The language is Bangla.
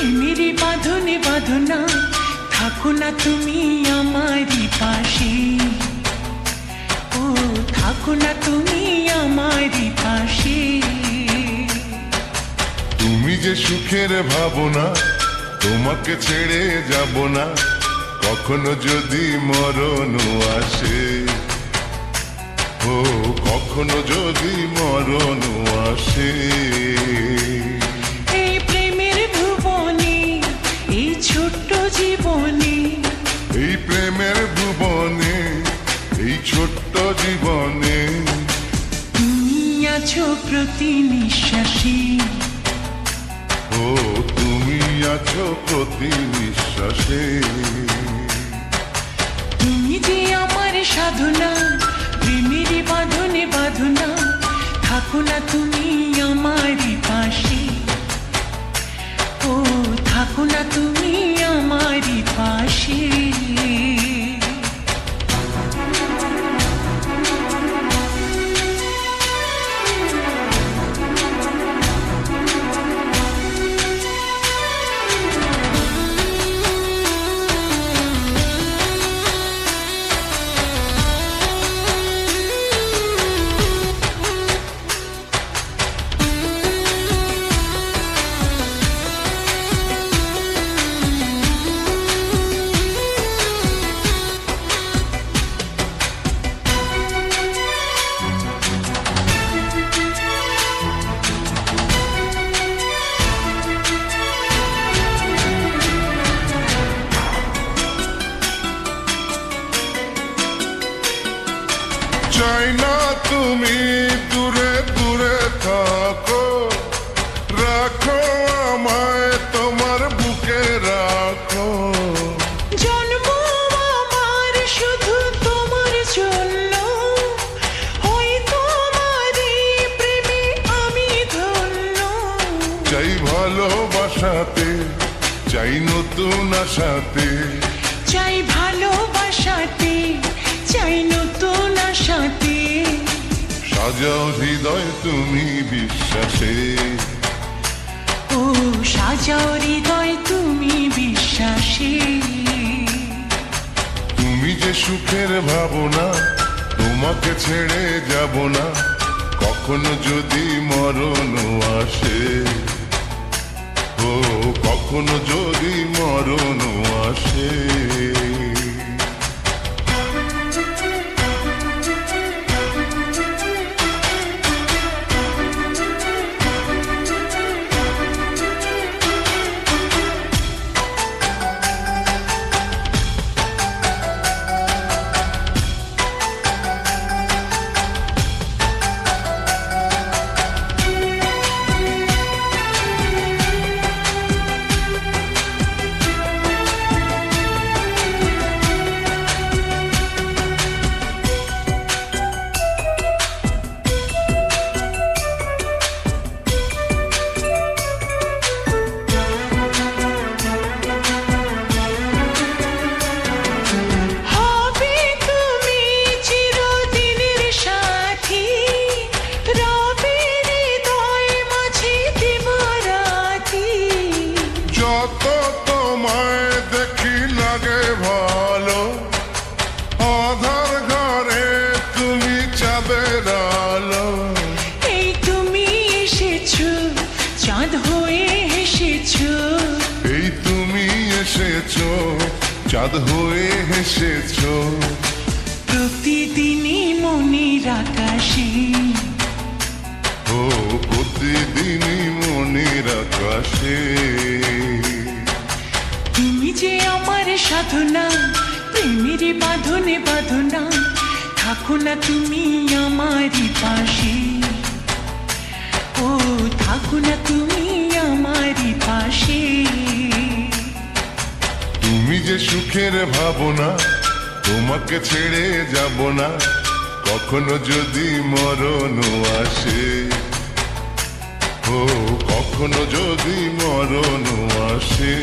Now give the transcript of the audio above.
প্রেমেরই বাঁধনে বাঁধনা। থাকো না তুমি আমারই পাশে। ও, থাকো না তুমি আমারই পাশে। তুমি যে সুখের ভাবনা, তোমাকে ছেড়ে যাব না। কখনো যদি মরণ আসে। ও, কখনো যদি মরণ আসে। নিঃশ্বাসে। ও তুমি আছো প্রতি নিঃশ্বাসে। তুমি যে আমার সাধনা প্রেমের বাঁধনে বাঁধনা থাকো না তুমি আমারই পাশে। ও থাকো না তুমি ভালোবাসাতে চাই নতুন আশাতে। চাই ভালোবাসাতে চাই নতুন আশাতে। সাজাও হৃদয় তুমি বিশ্বাসে। ও সাজাও হৃদয় তুমি বিশ্বাসে। তুমি যে সুখের ভাবনা তোমাকে ছেড়ে যাব না। কখনো যদি মরণ আসে। কখনো যদি মরণ আসে চাঁদ হয়ে এসেছ এই তুমি এসেছ চাঁদ হয়ে এসেছ প্রতিদিনই মনের আকাশে। ও প্রতিদিনই মনের আকাশে। তুমি যে আমার সাধনা প্রেমের বাঁধনে বাঁধনা থাকো না তুমি আমারই পাশে। ও থাকো না তুমি আমারই পাশে। তুমি যে সুখের ভাবনা, তোমাকে ছেড়ে যাব না, কখনো যদি মরণ আসে। ও, কখনো যদি মরণ আসে।